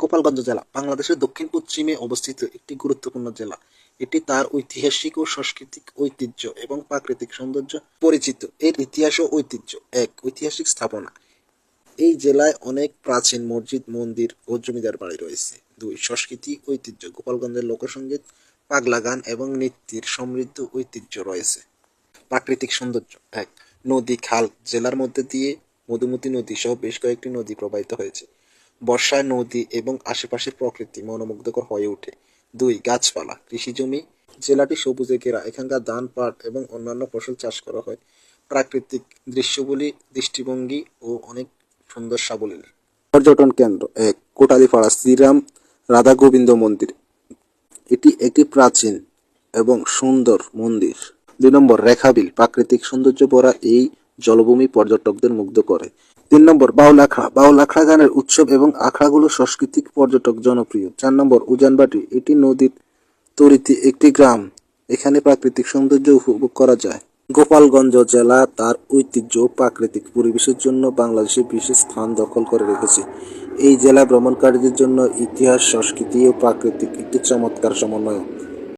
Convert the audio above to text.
গোপালগঞ্জ জেলা, বাংলাদেশের দক্ষিণ পশ্চিমে অবস্থিত একটি গুরুত্বপূর্ণ জেলা। এটি তার ঐতিহাসিক ও সাংস্কৃতিক ঐতিহ্য এবং প্রাকৃতিক সৌন্দর্য পরিচিত। এর ইতিহাস ও ঐতিহ্য এক ঐতিহাসিক স্থাপনা। এই জেলায় অনেক প্রাচীন মসজিদ, মন্দির ও জমিদার বাড়ি রয়েছে। দুই সংস্কৃতি ঐতিহ্য, গোপালগঞ্জের লোকসঙ্গীত পাগলা গান এবং নৃত্যের সমৃদ্ধ ঐতিহ্য রয়েছে। প্রাকৃতিক সৌন্দর্য এক, নদী, খাল, জেলার মধ্যে দিয়ে মধুমতি নদী সহ বেশ কয়েকটি নদী প্রবাহিত হয়েছে। বর্ষায় নদী এবং আশেপাশের প্রকৃতি মনোমুগ্ধকর হয়ে ওঠে। দুই, গাছপালা। কৃষিজমি, জেলাটি সবুজে ঘেরা। এখানকার ধান, পাট এবং অন্যান্য ফসল চাষ করা হয়। প্রাকৃতিক দৃশ্যগুলি দৃষ্টিভঙ্গি ও অনেক সুন্দর সাবলীল। পর্যটন কেন্দ্র। এক, কোটালীপাড়া শ্রীরাম রাধা গোবিন্দ মন্দির। এটি একটি প্রাচীন এবং সুন্দর মন্দির। দুই নম্বর, রেখাবিল। প্রাকৃতিক সৌন্দর্য ভরা এই জলভূমি পর্যটকদের মুগ্ধ করে। তিন নম্বর বাউল আখড়া বাউল আখড়া গানের উৎসব এবং আখড়াগুলো সাংস্কৃতিক পর্যটক জনপ্রিয়। চার নম্বর, উজানবাটি। এটি নদীর তরিতে একটি গ্রাম। এখানে প্রাকৃতিক সৌন্দর্য উপভোগ করা যায়। গোপালগঞ্জ জেলা তার ঐতিহ্য প্রাকৃতিক পরিবেশের জন্য বাংলাদেশে বিশেষ স্থান দখল করে রেখেছে। এই জেলা ভ্রমণকারীদের জন্য ইতিহাস, সংস্কৃতি ও প্রাকৃতিক একটি চমৎকার সমন্বয়